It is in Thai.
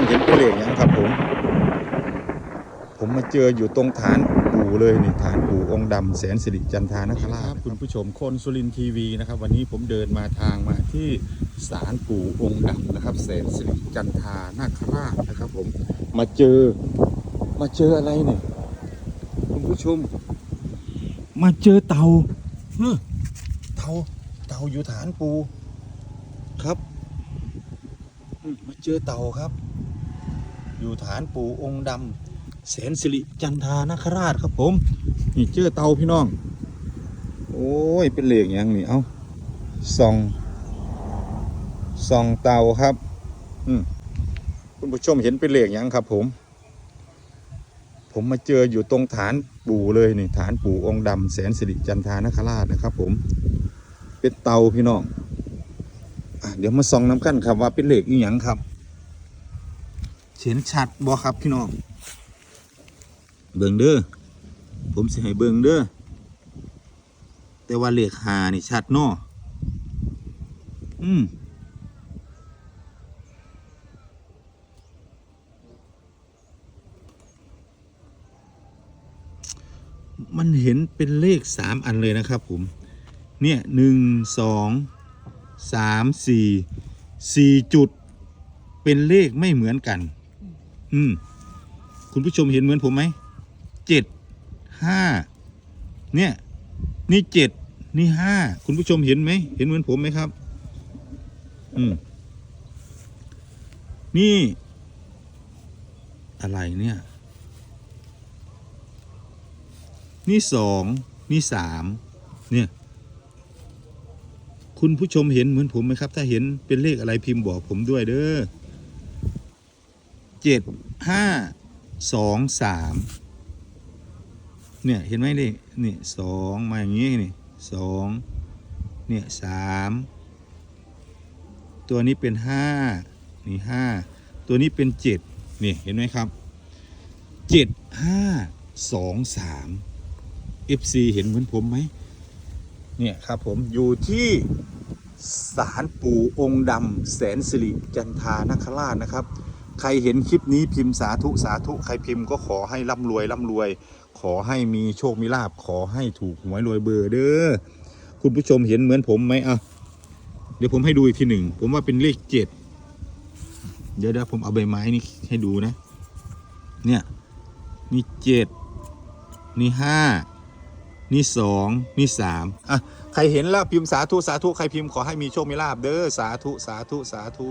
มเห็นเป็นเลขยังครับผม ผมมาเจออยู่ตรงฐานปู่เลยนี่ฐานปู่องค์ดำแสนสิริจันทานคราชคุณผู้ชมคนสุรินทร์ทีวีนะครับ วันนี้ผมเดินมาทางมาที่ศาลปู่องค์ดำนะครับแสนสิริจันทานาคราชนะครับ ผมมาเจอมาเจออะไรเนี่ยคุณผู้ชม มาเจอเต่าเฮ้อเต่าเต่าอยู่ฐานปูครับอืมมาเจอเต่าครับ อยู่ฐานปู่องค์ดำแสนสิริจันทานคราชครับผม นี่เจอเตาพี่น้อง โอ้ย เป็นเหล็กยังนี่ เอาส่องส่องเตาครับ อืมคุณผู้ชมเห็นเป็นเหล็กยังครับผม ผมมาเจออยู่ตรงฐานปู่เลยนี่ฐานปู่องค์ดำแสนสิริจันทานคราชนะครับ ผม เป็นเตาพี่น้องอเดี๋ยวมาส่องน้ำกันครับว่าเป็นเหล็กอีหยังครับ เห็นชัดบ่ครับพี่น้องเบิ่งเด้อผมสิให้เบิ่งเด้อแต่ว่าเล็กหานี่ชัดเนาะอืมมันเห็นเป็นเลขสามอันเลยนะครับผม เนี่ยหนึ่งสองสามสี่สี่จุดเป็นเลขไม่เหมือนกัน อืม คุณผู้ชมเห็นเหมือนผมไหม เจ็ด ห้า เนี่ย นี่เจ็ด นี่ห้า คุณผู้ชมเห็นไหม เห็นเหมือนผมไหมครับ อืม นี่ อะไรเนี่ย นี่สอง นี่สาม เนี่ย คุณผู้ชมเห็นเหมือนผมไหมครับ ถ้าเห็นเป็นเลขอะไรพิมพ์บอกผมด้วยเด้อ เจ็ดห้าสองสามเนี่ยเห็นไหมนี่นี่สองมาอย่างงี้นี่สองเนี่ยสามตัวนี้เป็นห้านี่ห้าตัวนี้เป็นเจ็ดนี่เห็นไหมครับเจ็ดห้าสองสาม FC เห็นเหมือนผมไหมเนี่ยครับผมอยู่ที่ศาลปู่องค์ดำแสนสิริจันทานคราชนะครับ ใครเห็นคลิปนี้พิมพ์สาธุสาธุใครพิมพ์ก็ขอให้ร่ำรวยร่ำรวย ขอให้มีโชคมีลาบขอให้ถูกหวยรวยเบอร์เด้อคุณผู้ชมเห็นเหมือนผมไหมอะเดี๋ยวผมให้ดูอีกทีหนึ่งผมว่าเป็นเลขเจ็ดเดี๋ยวเดี๋ยวผมเอาใบไม้นี่ให้ดูนะ เนี่ยนี่เจ็ดนี่ห้านี่สองนี่สามอะใครเห็นแล้วพิมพ์สาธุสาธุใครพิมพ์ขอให้มีโชคมีลาบเด้อสาธุสาธุสาธุ